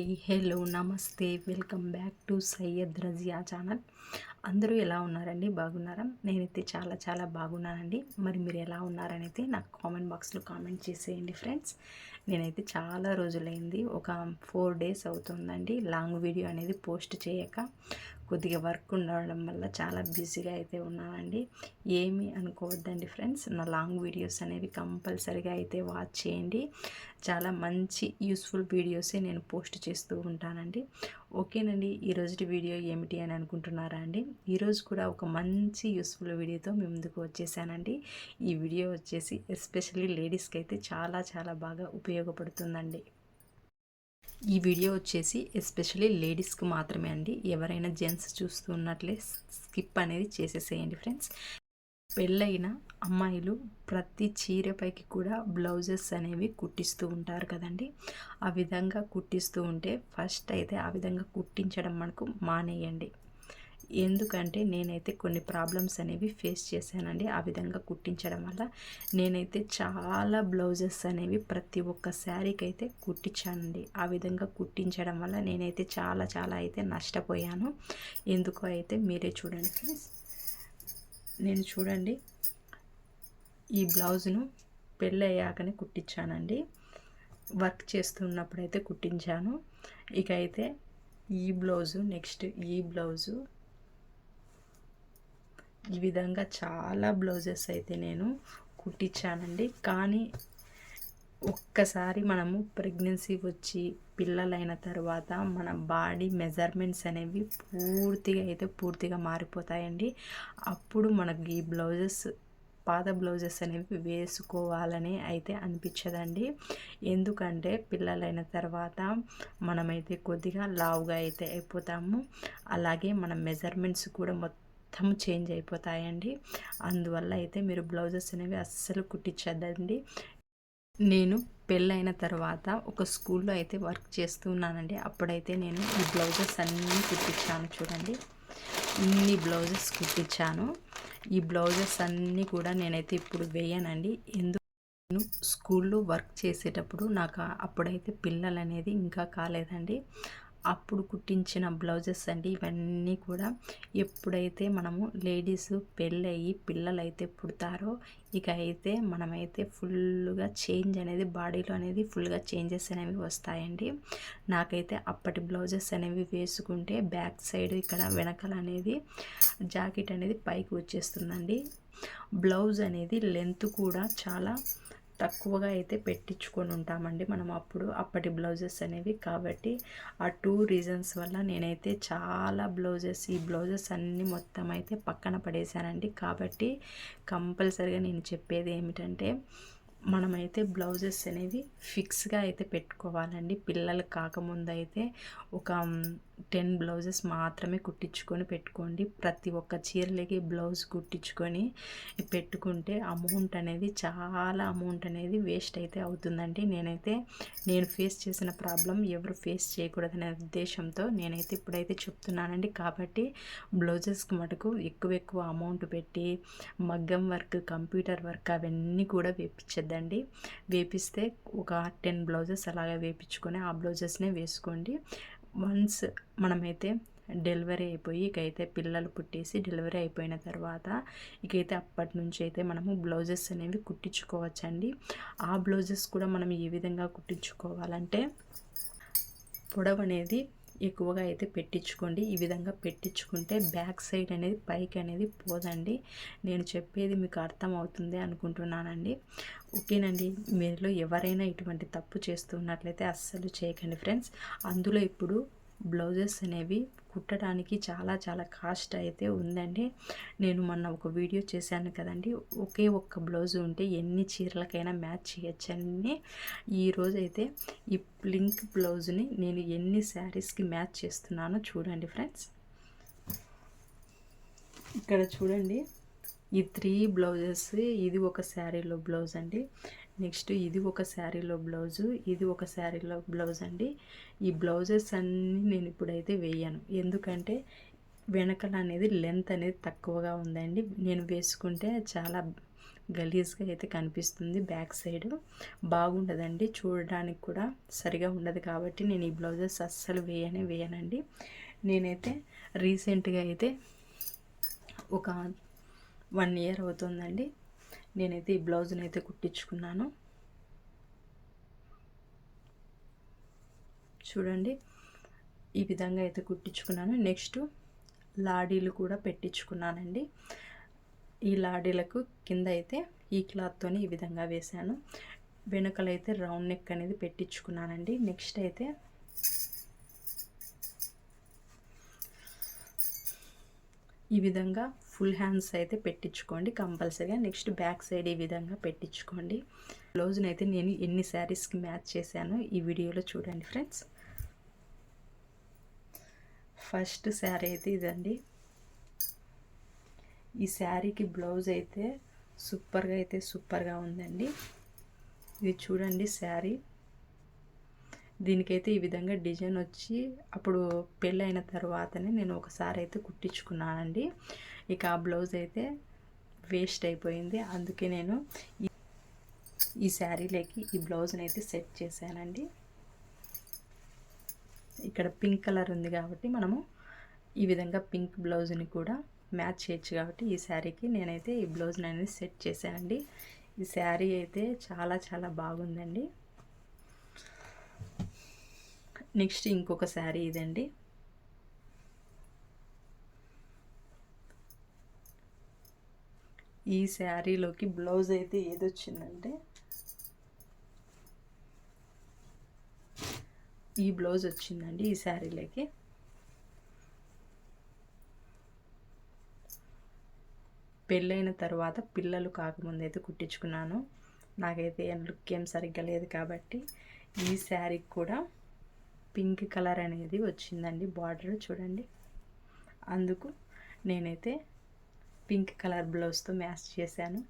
Hello namaste welcome back to Syed Razia channel అందరూ ఎలా ఉన్నారండి? బాగున్నారా? నేనైతే చాలా చాలా బాగున్నానండి. మరి మీరు ఎలా ఉన్నారనైతే నాకు కామెంట్ బాక్స్లో కామెంట్ చేసేయండి ఫ్రెండ్స్ నేనైతే చాలా రోజులైంది. ఒక ఫోర్ డేస్ అవుతుందండి. లాంగ్ వీడియో అనేది పోస్ట్ చేయక. కొద్దిగా వర్క్ ఉండడం వల్ల చాలా బిజీగా అయితే ఉన్నానండి. ఏమి అనుకోవద్దండి ఫ్రెండ్స్. నా లాంగ్ వీడియోస్ అనేవి కంపల్సరిగా అయితే వాచ్ చేయండి. చాలా మంచి యూస్ఫుల్ వీడియోసే నేను పోస్ట్ చేస్తూ ఉంటానండి. ఓకేనండి ఈరోజు వీడియో ఏమిటి అని అనుకుంటున్నారా అండి? ఈరోజు కూడా ఒక మంచి యూస్ఫుల్ వీడియోతో మీ ముందుకు వచ్చేసానండి. ఈ వీడియో వచ్చేసి ఎస్పెషల్లీ లేడీస్కి అయితే చాలా చాలా బాగా ఉపయోగపడుతుందండి. ఈ వీడియో వచ్చేసి ఎస్పెషల్లీ లేడీస్కి మాత్రమే అండి. ఎవరైనా జెంట్స్ చూస్తున్నట్లే స్కిప్ అనేది చేసేసేయండి ఫ్రెండ్స్. పెళ్ళైన అమ్మాయిలు ప్రతి చీరపైకి కూడా బ్లౌజెస్ అనేవి కుట్టిస్తూ ఉంటారు కదండి. ఆ విధంగా కుట్టిస్తూ ఉంటే ఫస్ట్ అయితే ఆ విధంగా కుట్టించడం మనకు మానేయండి. ఎందుకంటే నేనైతే కొన్ని ప్రాబ్లమ్స్ అనేవి ఫేస్ చేశానండి. ఆ విధంగా కుట్టించడం వల్ల నేనైతే చాలా బ్లౌజెస్ అనేవి ప్రతి ఒక్క శారీకి అయితే కుట్టించానండి. ఆ విధంగా కుట్టించడం వల్ల నేనైతే చాలా చాలా అయితే నష్టపోయాను. ఎందుకో అయితే మీరే చూడండి ఫ్రెండ్స్. నేను చూడండి ఈ బ్లౌజ్ను పెళ్ళయ్యాకనే కుట్టించానండి. వర్క్ చేస్తున్నప్పుడు అయితే కుట్టించాను. ఇక అయితే ఈ బ్లౌజు నెక్స్ట్ ఈ బ్లౌజు ఈ విధంగా చాలా బ్లౌజెస్ అయితే నేను కుట్టించానండి. కానీ ఒక్కసారి మనము ప్రెగ్నెన్సీ వచ్చి పిల్లలైన తర్వాత మన బాడీ మెజర్మెంట్స్ అనేవి పూర్తిగా అయితే పూర్తిగా మారిపోతాయండి. అప్పుడు మనకి ఈ బ్లౌజెస్ పాత బ్లౌజెస్ అనేవి వేసుకోవాలని అయితే అనిపించదండి. ఎందుకంటే పిల్లలైన తర్వాత మనమైతే కొద్దిగా లావుగా అయితే అయిపోతాము. అలాగే మన మెజర్మెంట్స్ కూడా మొత్తం మొత్తం చేంజ్ అయిపోతాయండి. అందువల్ల అయితే మీరు బ్లౌజెస్ అనేవి అస్సలు కుట్టించద్దండి. నేను పెళ్ళైన తర్వాత ఒక స్కూల్లో అయితే వర్క్ చేస్తున్నానండి అప్పుడైతే నేను ఈ బ్లౌజెస్ అన్నీ కుట్టించాను చూడండి. ఇన్ని బ్లౌజెస్ కుట్టించాను. ఈ బ్లౌజెస్ అన్నీ కూడా నేనైతే ఇప్పుడు వేయనండి. ఎందుకు? నేను స్కూల్లో వర్క్ చేసేటప్పుడు నాకు అప్పుడైతే పిల్లలు అనేది ఇంకా కాలేదండి. అప్పుడు కుట్టించిన బ్లౌజెస్ అండి. ఇవన్నీ కూడా ఎప్పుడైతే మనము లేడీస్ పెళ్ళయి పిల్లలైతే పుడతారో ఇక అయితే మనమైతే ఫుల్గా చేంజ్ అనేది బాడీలో అనేది ఫుల్గా చేంజెస్ అనేవి వస్తాయండి. నాకైతే అప్పటి బ్లౌజెస్ అనేవి వేసుకుంటే బ్యాక్ సైడ్ ఇక్కడ వెనకాల అనేది జాకెట్ అనేది పైకి వచ్చేస్తుందండి. బ్లౌజ్ అనేది లెంత్ కూడా చాలా తక్కువగా అయితే పెట్టించుకొని ఉంటామండి. మనం అప్పుడు అప్పటి బ్లౌజెస్ అనేవి. కాబట్టి ఆ టూ రీజన్స్ వల్ల నేనైతే చాలా బ్లౌజెస్ ఈ బ్లౌజెస్ అన్నీ మొత్తం అయితే పక్కన పడేశానండి. కాబట్టి కంపల్సరిగా నేను చెప్పేది ఏమిటంటే మనమైతే బ్లౌజెస్ అనేవి ఫిక్స్గా అయితే పెట్టుకోవాలండి. పిల్లలు కాకముందు అయితే ఒక టెన్ బ్లౌజెస్ మాత్రమే కుట్టించుకొని పెట్టుకోండి. ప్రతి ఒక్క చీరలకి బ్లౌజ్ కుట్టించుకొని పెట్టుకుంటే అమౌంట్ అనేది చాలా అమౌంట్ అనేది వేస్ట్ అయితే అవుతుందండి. నేనైతే నేను ఫేస్ చేసిన ప్రాబ్లం ఎవరు ఫేస్ చేయకూడదనే ఉద్దేశంతో నేనైతే ఇప్పుడైతే చెప్తున్నానండి. కాబట్టి బ్లౌజెస్కి మటుకు ఎక్కువ ఎక్కువ అమౌంట్ పెట్టి మగ్గం వర్క్ కంప్యూటర్ వర్క్ అవన్నీ కూడా వేపించద్దండి. వేపిస్తే ఒక టెన్ బ్లౌజెస్ అలాగే వేపించుకొని ఆ బ్లౌజెస్నే వేసుకోండి. వన్స్ మనమైతే డెలివరీ అయిపోయి ఇకైతే పిల్లలు పుట్టేసి డెలివరీ అయిపోయిన తర్వాత ఇకైతే అప్పటి నుంచి అయితే మనము బ్లౌజెస్ అనేవి కుట్టించుకోవచ్చండి. ఆ బ్లౌజెస్ కూడా మనం ఏ విధంగా కుట్టించుకోవాలంటే పొడవు అనేది ఎక్కువగా అయితే పెట్టించుకోండి. ఈ విధంగా పెట్టించుకుంటే బ్యాక్ సైడ్ అనేది పైకి అనేది పోదండి. నేను చెప్పేది మీకు అర్థం అవుతుంది అనుకుంటున్నానండి. ఓకేనండి. మీరులో ఎవరైనా ఇటువంటి తప్పు చేస్తున్నట్లయితే అస్సలు చేయకండి ఫ్రెండ్స్. అందులో ఇప్పుడు బ్లౌజెస్ అనేవి కుట్టడానికి చాలా చాలా కాస్ట్ అయితే ఉందండి. నేను మొన్న ఒక వీడియో చేశాను కదండి. ఒకే ఒక్క బ్లౌజ్ ఉంటే ఎన్ని చీరలకైనా మ్యాచ్ చేయొచ్చని. ఈరోజు అయితే ఈ లింక్ బ్లౌజ్ని నేను ఎన్ని శారీస్కి మ్యాచ్ చేస్తున్నానో చూడండి ఫ్రెండ్స్. ఇక్కడ చూడండి. ఈ త్రీ బ్లౌజెస్ ఇది ఒక శారీలో బ్లౌజ్ అండి. నెక్స్ట్ ఇది ఒక శారీలో బ్లౌజు ఇది ఒక శారీలో బ్లౌజ్ అండి. ఈ బ్లౌజెస్ అన్నీ నేను ఇప్పుడైతే వేయను. ఎందుకంటే వెనకల అనేది లెంత్ అనేది తక్కువగా ఉందండి. నేను వేసుకుంటే చాలా గలీజ్గా అయితే కనిపిస్తుంది బ్యాక్ సైడ్. బాగుండదండి. చూడడానికి కూడా సరిగా ఉండదు కాబట్టి నేను ఈ బ్లౌజెస్ అస్సలు వేయనే వేయనండి. నేనైతే రీసెంట్గా అయితే ఒక వన్ ఇయర్ అవుతుందండి. నేనైతే ఈ బ్లౌజ్ని అయితే కుట్టించుకున్నాను. చూడండి ఈ విధంగా అయితే కుట్టించుకున్నాను. నెక్స్ట్ లాడీలు కూడా పెట్టించుకున్నానండి. ఈ లాడీలకు కింద అయితే ఈ క్లాత్తో ఈ విధంగా వేశాను. అయితే రౌండ్ నెక్ అనేది పెట్టించుకున్నానండి. నెక్స్ట్ అయితే ఈ విధంగా ఫుల్ హ్యాండ్స్ అయితే పెట్టించుకోండి కంపల్సరీగా. నెక్స్ట్ బ్యాక్ సైడ్ ఈ విధంగా పెట్టించుకోండి. బ్లౌజ్ని అయితే నేను ఎన్ని శారీస్కి మ్యాచ్ చేశానో ఈ వీడియోలో చూడండి ఫ్రెండ్స్. ఫస్ట్ శారీ అయితే ఇదండి. ఈ శారీకి బ్లౌజ్ అయితే సూపర్గా అయితే సూపర్గా ఉందండి. ఇది చూడండి శారీ. దీనికైతే ఈ విధంగా డిజైన్ వచ్చి అప్పుడు పెళ్ళైన తర్వాతనే నేను ఒకసారి అయితే కుట్టించుకున్నానండి. ఇక ఆ బ్లౌజ్ అయితే వేస్ట్ అయిపోయింది. అందుకే నేను ఈ శారీలోకి ఈ బ్లౌజ్ని అయితే సెట్ చేశానండి. ఇక్కడ పింక్ కలర్ ఉంది కాబట్టి మనము ఈ విధంగా పింక్ బ్లౌజ్ని కూడా మ్యాచ్ చేయొచ్చు కాబట్టి ఈ శారీకి నేనైతే ఈ బ్లౌజ్ని అనేది సెట్ చేశానండి. ఈ శారీ అయితే చాలా చాలా బాగుందండి. నెక్స్ట్ ఇంకొక శారీ ఇదండి. ఈ శారీలోకి బ్లౌజ్ అయితే ఏదొచ్చిందంటే ఈ బ్లౌజ్ వచ్చిందండి ఈ శారీలోకి. పెళ్ళైన తర్వాత పిల్లలు కాకముందు అయితే కుట్టించుకున్నాను. నాకైతే లుక్ ఏం సరిగ్గా లేదు కాబట్టి ఈ శారీకి కూడా పింక్ కలర్ అనేది వచ్చిందండి బార్డర్ చూడండి. అందుకు నేనైతే పింక్ కలర్ బ్లౌజ్తో మ్యాచ్ చేశాను.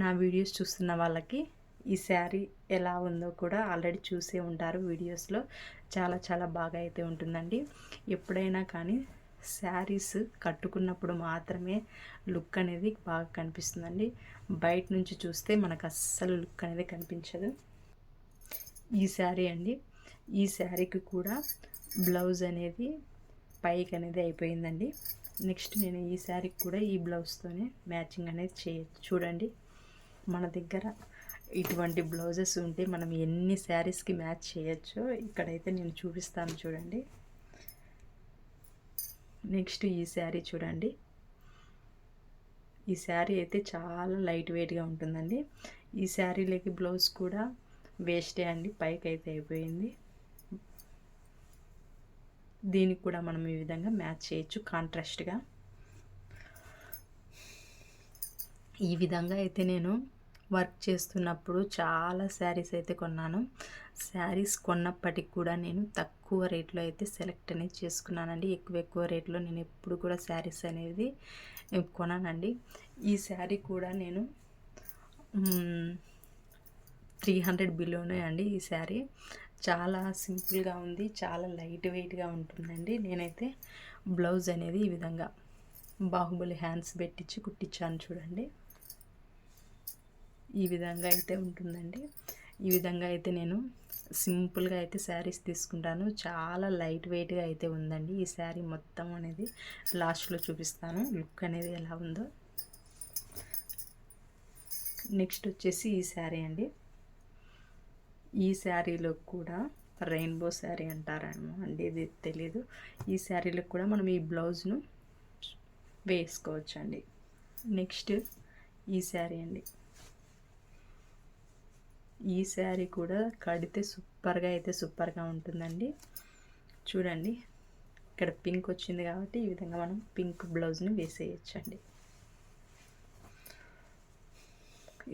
నా వీడియోస్ చూస్తున్న వాళ్ళకి ఈ శారీ ఎలా ఉందో కూడా ఆల్రెడీ చూసే ఉంటారు వీడియోస్లో. చాలా చాలా బాగా అయితే ఉంటుందండి. ఎప్పుడైనా కానీ శారీస్ కట్టుకున్నప్పుడు మాత్రమే లుక్ అనేది బాగా కనిపిస్తుందండి. బయట నుంచి చూస్తే మనకు అస్సలు లుక్ అనేది కనిపించదు. ఈ శారీ అండి ఈ శారీకి కూడా బ్లౌజ్ అనేది పైకి అనేది అయిపోయిందండి. నెక్స్ట్ నేను ఈ శారీకి కూడా ఈ బ్లౌజ్తోనే మ్యాచింగ్ అనేది చేయొచ్చు చూడండి. మన దగ్గర ఇటువంటి బ్లౌజెస్ ఉంటే మనం ఎన్ని శారీస్కి మ్యాచ్ చేయొచ్చో ఇక్కడైతే నేను చూపిస్తాను చూడండి. నెక్స్ట్ ఈ శారీ చూడండి. ఈ శారీ అయితే చాలా లైట్ వెయిట్గా ఉంటుందండి. ఈ శారీలకి బ్లౌజ్ కూడా వేస్టే అండి పైకి అయితే అయిపోయింది. దీనికి కూడా మనం ఈ విధంగా మ్యాచ్ చేయొచ్చు కాంట్రాస్ట్గా. ఈ విధంగా అయితే నేను వర్క్ చేస్తున్నప్పుడు చాలా శారీస్ అయితే కొన్నాను. శారీస్ కొన్నప్పటికి కూడా నేను తక్కువ రేట్లో అయితే సెలెక్ట్ అనేది చేసుకున్నానండి. ఎక్కువ ఎక్కువ రేట్లో నేను ఎప్పుడు కూడా శారీస్ అనేది కొనానండి. ఈ శారీ కూడా నేను త్రీ హండ్రెడ్ బిలోనే అండి ఈ శారీ. చాలా సింపుల్గా ఉంది చాలా లైట్ వెయిట్గా ఉంటుందండి. నేనైతే బ్లౌజ్ అనేది ఈ విధంగా బాహుబలి హ్యాండ్స్ పెట్టించి కుట్టించాను చూడండి. ఈ విధంగా అయితే ఉంటుందండి. ఈ విధంగా అయితే నేను సింపుల్గా అయితే శారీస్ తీసుకుంటాను. చాలా లైట్ వెయిట్గా అయితే ఉందండి. ఈ శారీ మొత్తం అనేది లాస్ట్లో చూపిస్తాను. లుక్ అనేది ఎలా ఉందో. నెక్స్ట్ వచ్చేసి ఈ శారీ అండి. ఈ శారీలో కూడా రెయిన్బో శారీ అంటారేమో అండి ఇది తెలీదు. ఈ శారీలో కూడా మనం ఈ బ్లౌజ్ను వేసుకోవచ్చండి. నెక్స్ట్ ఈ శారీ అండి. ఈ శారీ కూడా కడితే సూపర్గా అయితే సూపర్గా ఉంటుందండి. చూడండి ఇక్కడ పింక్ వచ్చింది కాబట్టి ఈ విధంగా మనం పింక్ బ్లౌజ్ని వేసేయచ్చండి.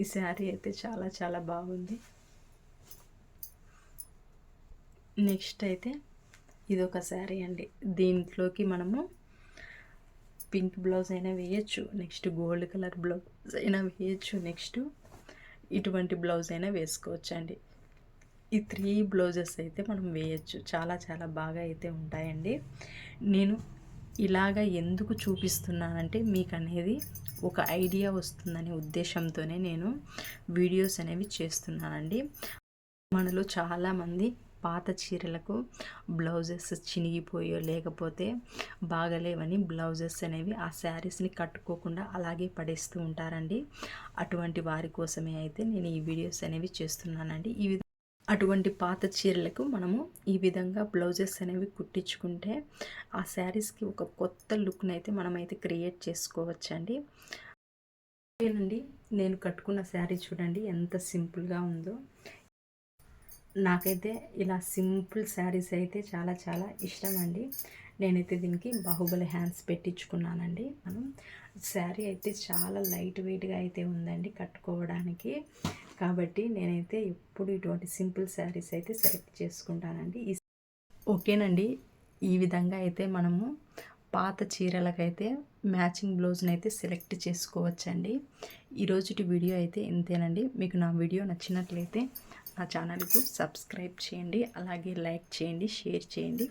ఈ శారీ అయితే చాలా చాలా బాగుంది. నెక్స్ట్ అయితే ఇది ఒక శారీ అండి. దీంట్లోకి మనము పింక్ బ్లౌజ్ అయినా వేయచ్చు నెక్స్ట్ గోల్డ్ కలర్ బ్లౌజ్ అయినా వేయచ్చు నెక్స్ట్ ఇటువంటి బ్లౌజ్ అయినా వేసుకోవచ్చు అండి. ఈ త్రీ బ్లౌజెస్ అయితే మనం వేయచ్చు. చాలా చాలా బాగా అయితే ఉంటాయండి. నేను ఇలాగ ఎందుకు చూపిస్తున్నానంటే మీకు అనేది ఒక ఐడియా వస్తుందనే ఉద్దేశంతోనే నేను వీడియోస్ అనేవి చేస్తున్నానండి. మనలో చాలామంది పాత చీరలకు బ్లౌజెస్ చినిగిపోయో లేకపోతే బాగలేవని బ్లౌజెస్ అనేవి ఆ శారీస్ని కట్టుకోకుండా అలాగే పడేస్తూ ఉంటారండి. అటువంటి వారి కోసమే అయితే నేను ఈ వీడియోస్ అనేవి చేస్తున్నానండి. ఈ అటువంటి పాత చీరలకు మనము ఈ విధంగా బ్లౌజెస్ అనేవి కుట్టించుకుంటే ఆ శారీస్కి ఒక కొత్త లుక్ని అయితే మనమైతే క్రియేట్ చేసుకోవచ్చండి. ఓకేనండి నేను కట్టుకున్న శారీ చూడండి ఎంత సింపుల్గా ఉందో. నాకైతే ఇలా సింపుల్ శారీస్ అయితే చాలా చాలా ఇష్టం అండి నేనైతే దీనికి బాహుబలి హ్యాండ్స్ పెట్టించుకున్నానండి. మనం శారీ అయితే చాలా లైట్ వెయిట్గా అయితే ఉందండి కట్టుకోవడానికి. కాబట్టి నేనైతే ఎప్పుడు ఇటువంటి సింపుల్ శారీస్ అయితే సెలెక్ట్ చేసుకుంటానండి. ఓకేనండి. ఈ విధంగా అయితే మనము పాత చీరలకైతే మ్యాచింగ్ బ్లౌజ్ని అయితే సెలెక్ట్ చేసుకోవచ్చండి. ఈరోజుటి వీడియో అయితే ఇంతేనండి. మీకు నా వీడియో నచ్చినట్లయితే నా ఛానల్కు సబ్స్క్రైబ్ చేయండి అలాగే లైక్ చేయండి షేర్ చేయండి.